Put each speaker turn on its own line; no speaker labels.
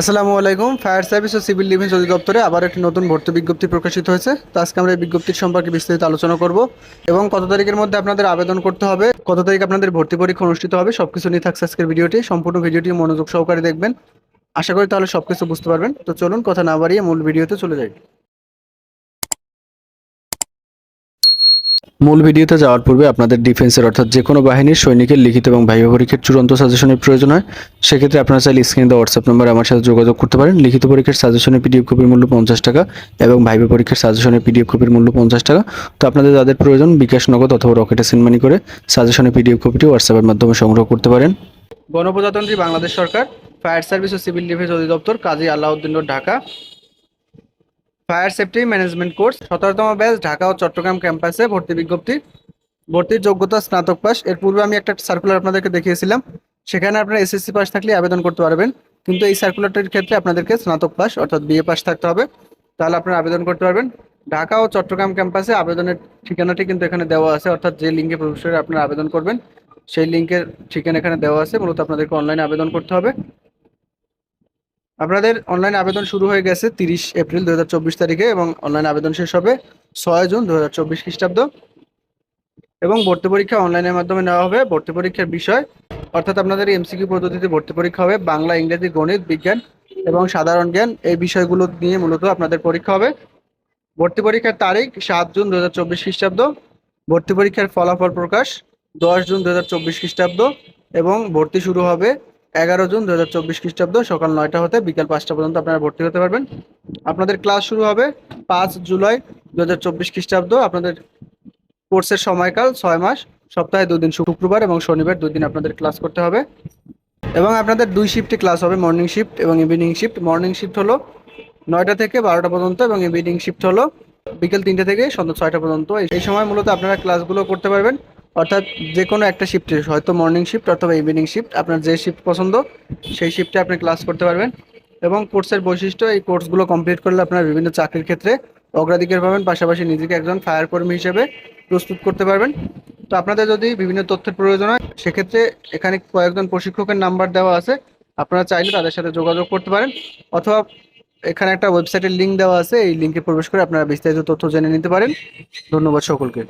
আসসালামু আলাইকুম। Fire service ও সিভিল ডিফেন্স অধিদপ্তরে আবার একটি নতুন ভর্তি বিজ্ঞপ্তি প্রকাশিত হয়েছে। তো আজকে আমরা এই বিজ্ঞপ্তির সম্পর্কে বিস্তারিত আলোচনা করব এবং কত তারিখের মধ্যে আপনাদের আবেদন করতে হবে, কত তারিখ আপনাদের ভর্তি পরীক্ষা অনুষ্ঠিত হবে সব কিছু নিয়ে থাকছে আজকের ভিডিওটি। সম্পূর্ণ ভিডিওটি মনোযোগ সহকারে দেখবেন। আশা করি তাহলে সব কিছু বুঝতে পারবেন। তো চলুন, কথা না বাড়িয়ে মূল ভিডিওতে চলে যাই। মূল ভিডিওতে যাওয়ার পূর্বে আপনাদের ডিফেন্সের অর্থাৎ যে কোনো বাহিনীর সৈনিকের লিখিত এবং ভাইবা পরীক্ষার চূড়ান্ত সাজেশনের প্রয়োজন হয়, সেক্ষেত্রে আপনারা চাইলে স্ক্রিনে দেওয়া হোয়াটসঅ্যাপ নম্বরে আমার সাথে যোগাযোগ করতে পারেন। লিখিত পরীক্ষার সাজেশনের পিডিএফ কপির মূল্য পঞ্চাশ টাকা এবং ভাইবা পরীক্ষার সাজেশনের পিডিএফ কপির মূল্য পঞ্চাশ টাকা। তো আপনাদের যাদের প্রয়োজন, বিকাশ নগদ অথবা রকেটে সেনমানি করে সাজেশনের পিডিএফ কপিটি হোয়াটসঅ্যাপের মাধ্যমে সংগ্রহ করতে পারেন। গণপ্রজাতন্ত্রী বাংলাদেশ সরকার ফায়ার সার্ভিস ও সিভিল ডিফেন্স অধিদপ্তর, Kazi Alauddin Dhaka. Fire safety management course, সতেরোতম ব্যাচ, ঢাকা ও চট্টগ্রাম ক্যাম্পাসে ভর্তি বিজ্ঞপ্তি। ভর্তির যোগ্যতা স্নাতক পাস। এর পূর্বে আমি একটা সার্কুলার আপনাদেরকে দেখিয়েছিলাম। সেখানে আপনারা এসএসসি পাস থাকলে আবেদন করতে পারবেন। কিন্তু এই সার্কুলারটির ক্ষেত্রে আপনাদেরকে স্নাতক পাস, অর্থাৎ বিএ পাস থাকতে হবে। তাহলে আপনারা আবেদন করতে পারবেন। ঢাকা ও চট্টগ্রাম ক্যাম্পাসে আবেদনের ঠিকানাটি কিন্তু এখানে দেওয়া আছে। অর্থাৎ যে লিঙ্কে প্রবেশ করে আপনারা আবেদন করবেন, সেই লিঙ্কের ঠিকানা এখানে দেওয়া আছে। মূলত আপনাদেরকে অনলাইনে আবেদন করতে হবে। আপনাদের অনলাইন আবেদন শুরু হয়ে গেছে তিরিশ এপ্রিল দু হাজার চব্বিশ তারিখে এবং অনলাইন আবেদন শেষ হবে ছয় জুন দু হাজার চব্বিশ খ্রিস্টাব্দ। এবং ভর্তি পরীক্ষা অনলাইনের মাধ্যমে নেওয়া হবে। ভর্তি পরীক্ষার বিষয়, অর্থাৎ আপনাদের এমসিকিউ পদ্ধতিতে ভর্তি পরীক্ষা হবে। বাংলা, ইংরেজি, গণিত, বিজ্ঞান এবং সাধারণ জ্ঞান এই বিষয়গুলো নিয়ে মূলত আপনাদের পরীক্ষা হবে। ভর্তি পরীক্ষার তারিখ সাত জুন দু হাজার চব্বিশ খ্রিস্টাব্দ। ভর্তি পরীক্ষার ফলাফল প্রকাশ দশ জুন দু হাজার চব্বিশ খ্রিস্টাব্দ এবং ভর্তি শুরু হবে এগারো জুন দু হাজার চব্বিশ খ্রিস্টাব্দ সকাল নয়টা হতে বিকাল পাঁচটা পর্যন্ত আপনারা ভর্তি হতে পারবেন। আপনাদের ক্লাস শুরু হবে পাঁচ জুলাই দু হাজার চব্বিশ খ্রিস্টাব্দ। আপনাদের কোর্সের সময়কাল ছয় মাস, সপ্তাহে দুদিন শুক্রবার এবং শনিবার দুই দিন আপনাদের ক্লাস করতে হবে। এবং আপনাদের দুই শিফটে ক্লাস হবে মর্নিং শিফট এবং ইভিনিং শিফট মর্নিং শিফট হলো নয়টা থেকে বারোটা পর্যন্ত এবং ইভিনিং শিফট হলো বিকেল তিনটে থেকে সন্ধ্যা ছয়টা পর্যন্ত। এই সময় মূলত আপনারা ক্লাসগুলো করতে পারবেন। অর্থাৎ যে কোনো একটা শিফটে হয়তো মর্নিং শিফট অথবা ইভিনিং শিফট আপনার যে শিফট পছন্দ, সেই শিফটে আপনি ক্লাস করতে পারবেন। এবং কোর্সের বৈশিষ্ট্য, এই কোর্সগুলো কমপ্লিট করলে আপনার বিভিন্ন চাকরির ক্ষেত্রে অগ্রাধিকার পাবেন, পাশাপাশি নিজেকে একজন ফায়ার কর্মী হিসেবে প্রস্তুত করতে পারবেন। তো আপনাদের যদি বিভিন্ন তথ্যের প্রয়োজন হয়, সেক্ষেত্রে এখানে কয়েকজন প্রশিক্ষকের নাম্বার দেওয়া আছে। আপনারা চাইলে তাদের সাথে যোগাযোগ করতে পারেন। অথবা এখানে একটা ওয়েবসাইটের লিঙ্ক দেওয়া আছে, এই লিঙ্কে প্রবেশ করে আপনারা বিস্তারিত তথ্য জেনে নিতে পারেন। ধন্যবাদ সকলকে।